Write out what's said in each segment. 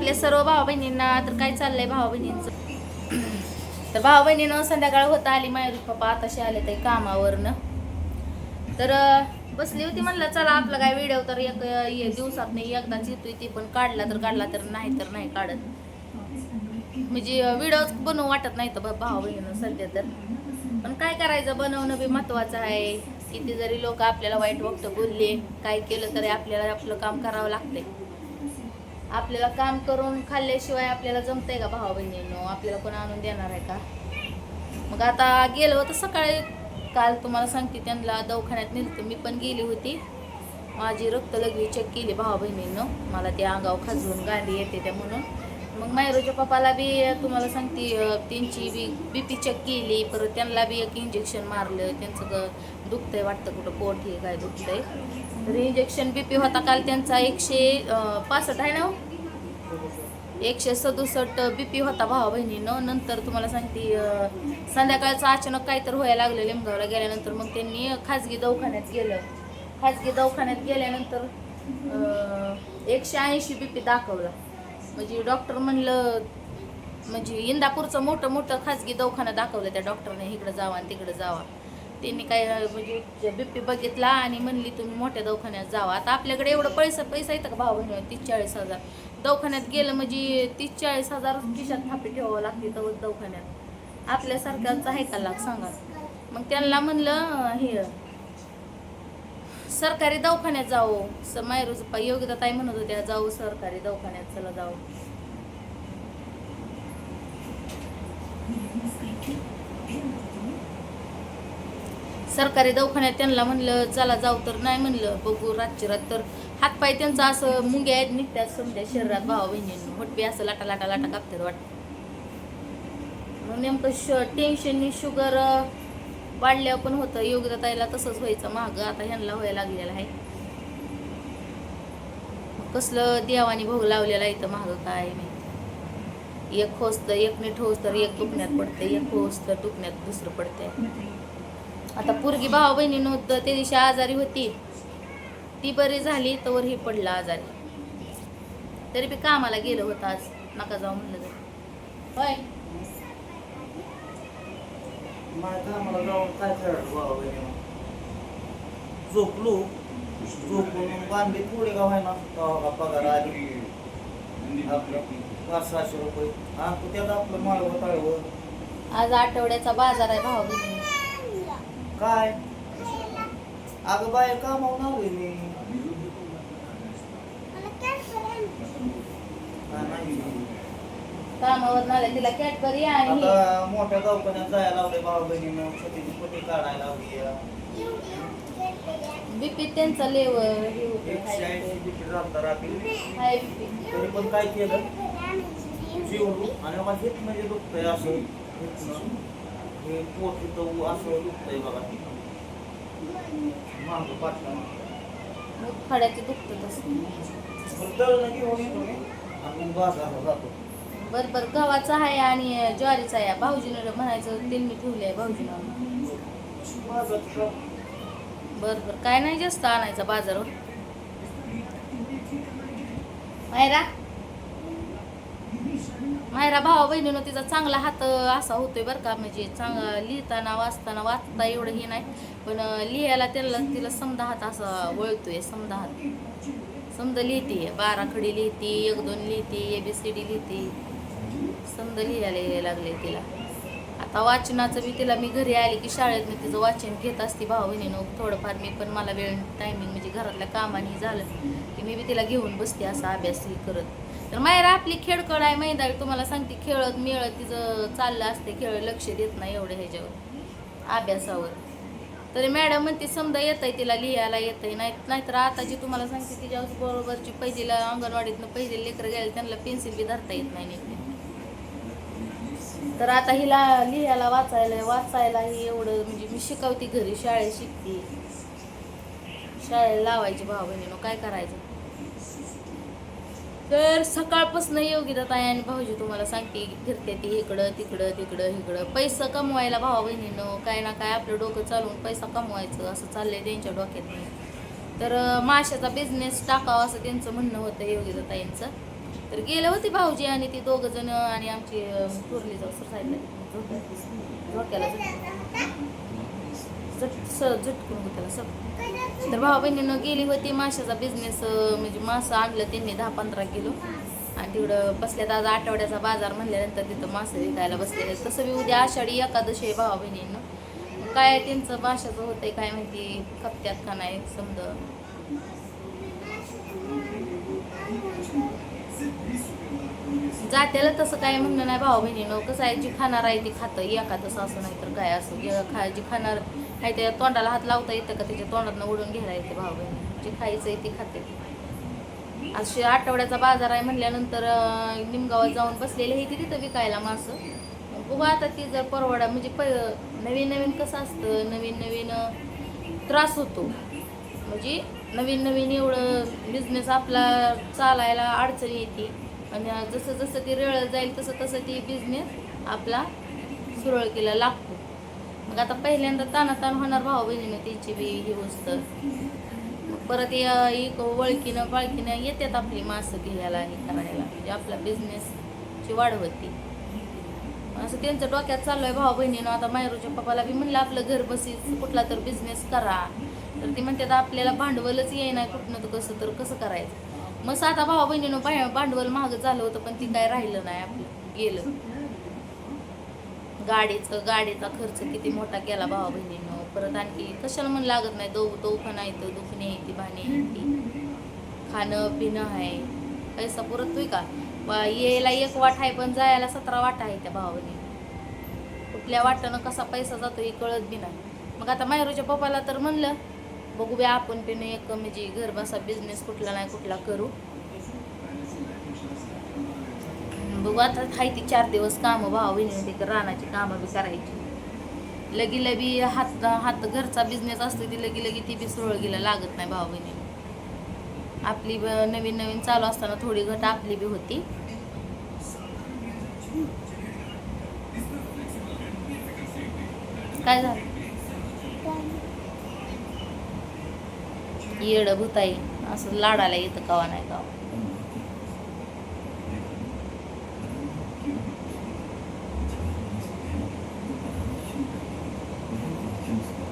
आपल्या सर्व भाऊ बहिणींना तर काय चाललंय भावा बहिणींचं तर भाऊ बहिणीनं संध्याकाळ होता आली मायुरी पप्पा आताशी आले ते कामावरनं. तर बसली होती म्हणलं चला आपला काय व्हिडिओ तर एक एक दिवसात नाही एकदाच येतोय ती पण काढला तर काढला तर नाही तर नाही काढत. म्हणजे व्हिडिओ बनवू वाटत नाही तर भाऊ बहिणीनं सध्या तर. पण काय करायचं बनवणं बी महत्वाचं आहे. किती जरी लोक आपल्याला वाईट वक्त बोलले काय केलं तरी आपल्याला आपलं काम करावं लागतंय. आपल्याला काम करून खाल्ल्याशिवाय आपल्याला जमतंय का भाऊ बहिणींनो? आपल्याला कोण आणून देणार आहे का? मग आता गेलो होतं सकाळी. काल तुम्हाला सांगते त्यांना दवाखान्यात नेलं मी पण गेली होती. माझी रक्त लगवी चेक केली भाऊ बहिणींनो. मला ते अंगाव खाजवून गाडी येते त्या म्हणून. मग मायरोच्या पप्पाला बी तुम्हाला सांगते त्यांची बी बी पी चेक केली परत त्यांना बी एक इंजेक्शन मारलं. त्यांचं दुखतंय वाटतं कुठं पोट हे काय दुखतंय. तर इंजेक्शन बी पी होता काल त्यांचा एकशे पासष्ट आहे ना हो? एकशे सदुसष्ट बी पी होता भावा बहिणीनं. नंतर तुम्हाला सांगते संध्याकाळचं अचानक काय तर व्हायला लागलं लिमगावला गेल्यानंतर मग त्यांनी खाजगी दवाखान्यात गेलं. खाजगी दवाखान्यात गेल्यानंतर एकशे ऐंशी बी पी दाखवला. म्हणजे डॉक्टर म्हणलं म्हणजे इंदापूरचं मोठं मोठं खाजगी दवाखाना दाखवलं त्या डॉक्टरने इकडं जावा आणि तिकडं जावा. त्यांनी काय म्हणजे म्हणजे बीपी बघितला आणि म्हणली तुम्ही मोठ्या दवाखान्यात जावा. आता आपल्याकडे एवढं पैसा पैसा येतं का भाव बहिणी तीस चाळीस हजार. दवाखान्यात गेलं म्हणजे तीस चाळीस हजार खिशात थापी ठेवावं लागते तर दवाखान्यात. आपल्यासारख्यांचा आहे का लाग सांगा. मग त्यांना म्हणलं हे सरकारी दवाखान्यात जाऊ स मायरूच योग्यता ताई म्हणत होत्या जाऊ सरकारी दवाखान्यात चला जाऊ सरकारी दवाखान्यात त्यांना म्हणलं चला जाऊ तर. नाही म्हणलं बघू रातची रात तर. हातपाय त्यांचा असं मुंग्या आहेत निघत्या समजा शरीरात भावा बहिणी होटबी असं लाटा लाटा लाटा कापतात वाटतं. मग नेमकं श टेन्शननी शुगर वाढल्यावर पण होतं. योग्यता तसंच व्हायचं. महाग आता ह्यांना व्हायला लागलेलं आहे. कसलं देवानी भोग लावलेला आहे तर महाग काय माहिती. एक होस तर एक नीट होस तर एक दुखण्यात पडते. एक होस तर दुखण्यात दुसरं पडते. आता पोरगी भावा बहिणी नव्हतं त्या दिवशी आजारी होती. ती बरी झाली तर ही पडला आजारी. तरी बी कामाला गेलं होतं आज. नका जाऊ म्हणलं तर. होय? माझ्या मला जाऊन काय बाबा? झोपलो. झोपून बांधली थोडी का व्हायना तेव्हा का पगार आली. आपलं पाच सहाशे रुपये. हा त्यात आपलं माळवं ताळवं आज आठवड्याचा बाजार आहे भावा बहिणी काय? अगं बाय कामावून आलोय मी. नाही. कामावर आल्या तिला कॅडबरी आणि आता मोठ्या दवाखान्यात जायला लावले भाऊ बहिणीनं छोटीची पोटी काढायला लावली बीपी त्यांचा लेवल एकशे ऐंशी लिटर राहता रात्री हाय बीपी तरी पण काय केलं? आणि हेच म्हणजे दुखतंय असं. हे पोट इथं असं दुखतंय बघा. मागं पाठला खड्याचे दुखत तसं घेऊन येतो मी. आणि बाजारला जातो. बर बर गव्हाचा आहे आणि ज्वारीचा आहे. भाऊजीनं म्हणायचं तेल मी ठेवले आहे भाऊजीनं. बरं बर बर काय नाही जास्त आणायचा बाजारावर मायरा? मायरा भावा बहिणीनं तिचा चांगला हात असा होतोय बरं का. म्हणजे चांगला लिहिताना वाचताना वाचता एवढं हे नाही. पण लिहायला त्याला तिला समजा हात असा वळतोय समजा हात. समजा लिहिते बारा खडी लिहिते एक दोन लिहिते ए बी सी डी लिहिते. समजा लिहायला यायला लागले तिला. आता वाचनाचं बी तिला मी घरी आले की शाळेत मी तिचं वाचन घेत असते भाऊ बहिणीनं थोडंफार मी पण मला वेळ टायमिंग म्हणजे घरातल्या कामाने झालं की मी बी तिला घेऊन बसते असा अभ्यास ही करत. तर मायरा आपली खेळकड आहे मैदा तुम्हाला सांगते खेळत मिळत तिचं चाललं असते खेळ लक्ष देत नाही एवढं ह्याच्यावर अभ्यासावर. तरी मॅडम म्हणते समजा येत आहे तिला लिहायला येत आहे नाही नाहीतर आता जी तुम्हाला सांगते तिच्या बरोबरची पहिलीला अंगणवाडीतनं पहिले लेकरं गेले त्यांना पेन्सिल बी धरता येत नाही नीट तर आता हिला लिहायला वाचायला वाचायला ही एवढं म्हणजे मी शिकवते घरी शाळेत शिकते. शाळेला लावायची भाऊ बहिणीनं काय करायचं? तर सकाळपासून योगिता ताई आणि भाऊजी तुम्हाला सांगते फिरते ती इकडं तिकडं तिकडं इकडं. पैसा कमवायला भावा बहिणीनं काय ना काय आपलं डोकं चालवून पैसा कमवायचं असं चाललंय त्यांच्या डोक्यात. तर माशाचा बिझनेस टाकावा असं त्यांचं म्हणणं होतं योगिता ताईंचं तर गेले होते भाऊजी आणि ती दोघ जण आणि आमची अं, थोरली जाऊ साईडला झोक्याला झटकून होतं त्याला तर भाऊ बहिणीनं गेली होती माशाचा बिझनेस म्हणजे मासं आणलं त्यांनी दहा पंधरा किलो. आणि तिकडं बसल्यात आज आठवड्याचा बाजार म्हणल्यानंतर तिथं मासे विकायला बसलेले. तसं मी उद्या आषाढी एकादशी आहे भावा बहिणींनं काय त्यांचं माशाचं होतंय काय माहिती खपत्यात का नाही समजा जात्याला तसं काय म्हणणं नाही भाऊ बहिणीनं. कसं आहे जी खाणार आहे ती खातं. एखादं असं नाही तर काय असं. जे खा जी खाणार आहे त्या तोंडाला हात लावता येतं का? त्याच्या तोंडातनं उडून घ्यायला येते भाऊ बहिणी. जे खायचं आहे ते खाते. अशी आठवड्याचा बाजार आहे म्हणल्यानंतर निमगावात जाऊन बसलेले हे ती तिथं विकायला माणसं. बघू आता ती जर परवडा म्हणजे प नवीन नवीन कसं असतं? नवीन नवीन त्रास होतो. म्हणजे नवीन नवीन एवढं बिझनेस आपला चालायला अडचणी येते. आणि जसं जसं ती रळत जाईल तसं तसं ती बिझनेस आपला सुरळकीला लागतो. मग आता पहिल्यांदा तानातान होणार भाऊ बहिणीनं त्यांची बी ही गोष्ट. मग परत या एक वळकीनं बाळकीनं येतात आपली मासं घ्यायला हे करायला. म्हणजे आपला बिझनेसची वाढ होती. असं त्यांचं डोक्यात चालू आहे भाऊ बहिणीनं. आता मायरूच्या पप्पाला बी म्हणलं आपलं घर बसीच कुठला तर बिझनेस करा. तर ती म्हणतात आपल्याला भांडवलच येईना कुठनं तर कसं तर कसं करायचं? मग आता भावा बहिणीनं भांडवल महाग झालं होतं पण ती काय राहिलं नाही आपलं गेलं. गाडीचं गाडीचा खर्च किती मोठा केला भावा बहिणीनं. परत आणखी कशाला मन लागत नाही दो दवाखाना येतं दुखणे येते भाणे येते खाणं पिणं आहे. पैसा पुरतोय का? यायला एक वाट आहे पण जायला सतरा वाटा आहे त्या भावा कुठल्या वाटानं कसा पैसा जातो हे कळत बी नाही. मग आता मायरूच्या पप्पाला तर म्हणलं बघूया आपण पण एक म्हणजे घर बसा बिझनेस कुठला नाही कुठला करू. बघू आता हाय ती चार दिवस कामं भावा बहिणीने ते रानाची कामं बी करायची. लगी लगी हात हात घरचा बिझनेस असतो ती लगी लगी ती बी सुरळगीला लागत नाही भावा बहिणी आपली ब- नवीन नवीन चालू असताना थोडी घट आपली बी होती. काय झालं? येड भूताई असं लाडाला येतं कवा नाही कवा.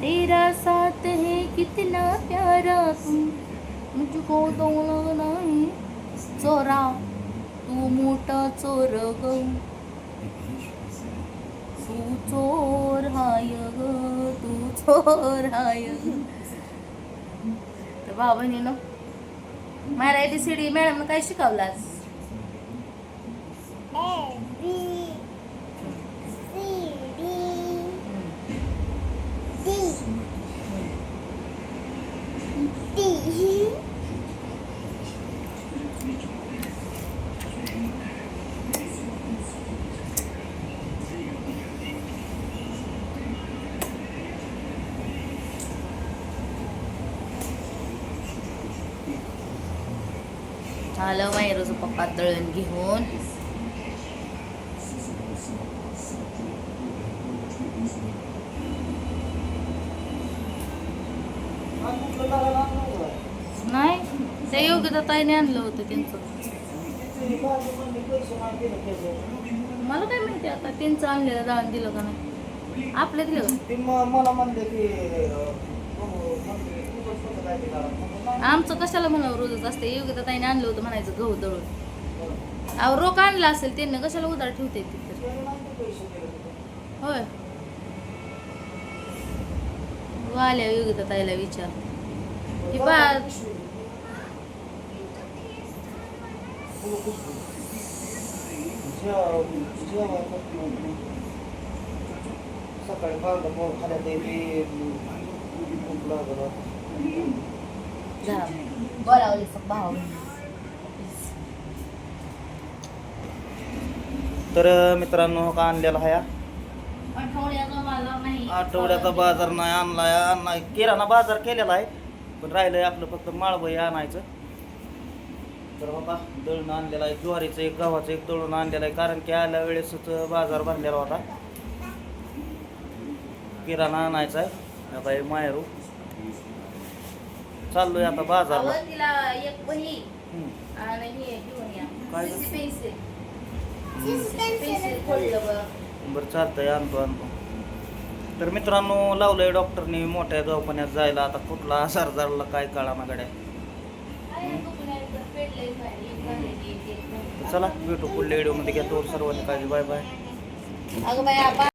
तेरा साथ है कितना प्यारा तू मुझको तो नहीं चोरा तू मोठा चोर ग तू चोर हाय ग तू चोर हाय ग। तर बाबांनीनं मला एबीसीडी मॅडम काय शिकवलास आलं मायरोचं पप्पा दळण घेऊन नाही ते योग्यता ताईने आणलं होतं त्यांचं मला काय माहिती आता त्यांचं आणलेलं दळण दिलं का नाही आपलं दिलं मला म्हणले की आमचं कशाला म्हणावं? रोजच असते. योग्यता ताईने आणलं होतं म्हणायचं गहू दळून. अहो रोख आणला असेल त्यांना कशाला उधार ठेवते तिथं तिथे. होय. आल्या योग्यता ताईला विचार. ती बा सकाळी कांदा खाण्यात बोलावली तर मित्रांनो का आणलेला हा? आठवड्याचा बाजार नाही. आणलाय. आणलाय किराणा बाजार केलेला आहे पण राहिलंय आपलं फक्त माळबई आणायचं. तर बाबा दळण आणलेलं आहे ज्वारीचं एक गव्हाचं एक दळून आणलेलं आहे कारण की आल्या वेळेसच बाजार भरलेला होता. किराणा आणायचा आहे. आता हे मायरू चाललोय आता बाजारला. अहो, तिला एक वही हम्म. आणि हे घेऊन या. काय पेन्सिल पेन्सिल खोडलं बघ. बरं चालतंय आणतो आणतो. तर मित्रांनो लावलंय डॉक्टरनी मोठ्या दवाखान्यात जायला. आता कुठला आजार झाला काय कळा ना गड्या. तर चला भेटू पुढल्या व्हिडिओमध्ये. घ्या तोवर सर्वांनी काळजी बाय बाय. अगं बाय